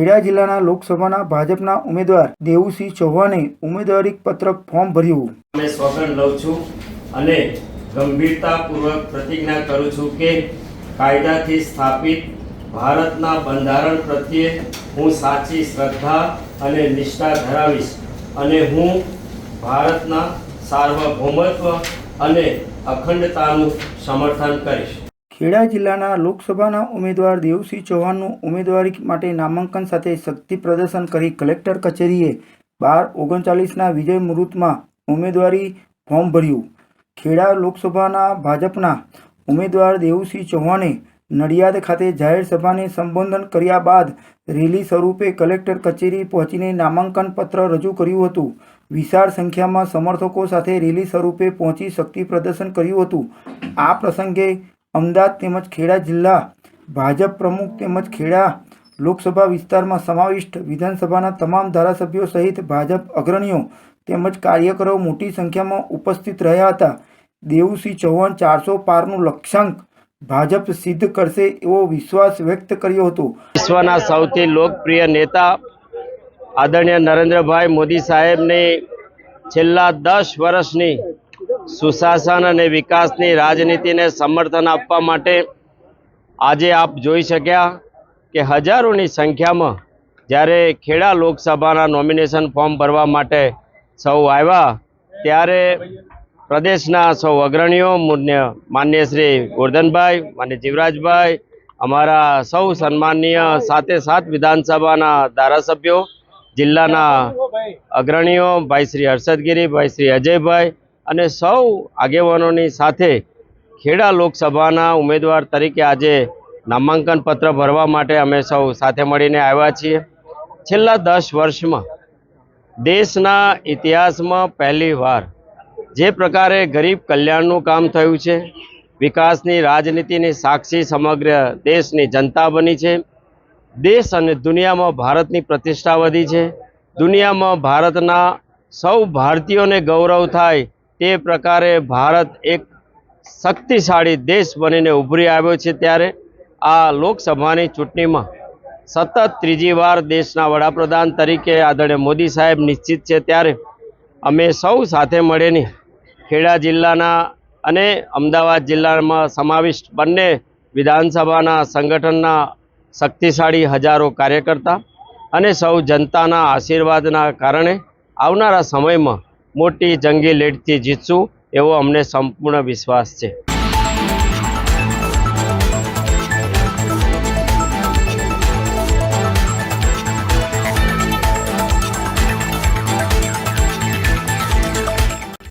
ખેડા જિલ્લાના લોકસભાના ભાજપના ઉમેદવાર દેવુસિંહ ચૌહાણે ઉમેદવારી પત્રક ફોર્મ ભર્યું. અમે સ્વગન લઉં છું અને ગંભીરતાપૂર્વક પ્રતિજ્ઞા કરું છું કે કાયદાથી સ્થાપિત ભારતના બંધારણ પ્રત્યે હું સાચી શ્રદ્ધા અને નિષ્ઠા ધરાવીશ અને હું ભારતના સાર્વભૌમત્વ અને અખંડતાનું સમર્થન કરીશ. ખેડા જિલ્લાના લોકસભાના ઉમેદવાર દેવસિંહ ચૌહાણનું ઉમેદવારી માટે નામાંકન સાથે શક્તિ પ્રદર્શન કરી કલેક્ટર કચેરીએ બાર ઓગણચાલીસના વિજય મુહૂર્તમાં ઉમેદવારી ફોર્મ ભર્યું. ખેડા લોકસભાના ભાજપના ઉમેદવાર દેવસિંહ ચૌહાણે નડિયાદ ખાતે જાહેર સભાને સંબોધન કર્યા બાદ રેલી સ્વરૂપે કલેક્ટર કચેરી પહોંચીને નામાંકન પત્ર રજૂ કર્યું હતું. વિશાળ સંખ્યામાં સમર્થકો સાથે રેલી સ્વરૂપે પહોંચી શક્તિ પ્રદર્શન કર્યું હતું. આ પ્રસંગે અમદાવાદ તેમજ ખેડા જિલ્લા ભાજપ પ્રમુખ તેમજ ખેડા લોકસભા વિસ્તારમાં સમાવિષ્ટ વિધાનસભાના તમામ ધારાસભ્યો સહિત ભાજપ અગ્રણીઓ તેમજ કાર્યકરો મોટી સંખ્યામાં ઉપસ્થિત રહ્યા હતા. દેવુસિંહ ચૌહાણ ચારસો પારનું લક્ષ્યાંક ભાજપ સિદ્ધ કરશે એવો વિશ્વાસ વ્યક્ત કર્યો હતો. વિશ્વના સૌથી લોકપ્રિય નેતા આદરણીય નરેન્દ્રભાઈ મોદી સાહેબની છેલ્લા દસ વર્ષની સુશાસન અને વિકાસની રાજનીતિને સમર્થન આપવા માટે આજે આપ જોઈ શક્યા કે હજારોની સંખ્યામાં જ્યારે ખેડા લોકસભાના નોમિનેશન ફોર્મ ભરવા માટે સૌ આવ્યા, ત્યારે પ્રદેશના સૌ અગ્રણીઓ મુન્ય શ્રી ગોરધનભાઈ, માન્ય જીવરાજભાઈ, અમારા સૌ સન્માનીય સાથે સાત વિધાનસભાના ધારાસભ્યો, જિલ્લાના અગ્રણીઓ, ભાઈ શ્રી હર્ષદગીરી, ભાઈ શ્રી અજયભાઈ અને સૌ આગેવાનોની સાથે ખેડા લોકસભાના ઉમેદવાર તરીકે આજે નામાંકન પત્ર ભરવા માટે અમે સૌ સાથે મળીને આવ્યા છીએ. છેલ્લા દસ વર્ષમાં દેશના ઇતિહાસમાં પહેલીવાર જે પ્રકારે ગરીબ કલ્યાણનું કામ થયું છે, વિકાસની રાજનીતિની સાક્ષી સમગ્ર દેશની જનતા બની છે, દેશ અને દુનિયામાં ભારતની પ્રતિષ્ઠા વધી છે, દુનિયામાં ભારતના સૌ ભારતીયોને ગૌરવ થાય તે પ્રકારે ભારત એક શક્તિશાળી દેશ બનીને ઉભરી આવ્યો છે ત્યારે આ લોકસભાની ચૂંટણીમાં સતત ત્રીજી વાર દેશના વડાપ્રધાન તરીકે આદરણીય મોદી સાહેબ નિશ્ચિત છે ત્યારે અમે સૌ સાથે મળીને ખેડા જિલ્લાના અને અમદાવાદ જિલ્લામાં સમાવિષ્ટ બંને વિધાનસભાના સંગઠનના શક્તિશાળી હજારો કાર્યકર્તા અને સૌ જનતાના આશીર્વાદના કારણે આવનારા સમયમાં મોટી જંગી લીડથી જીતશું એવો અમને સંપૂર્ણ વિશ્વાસ છે.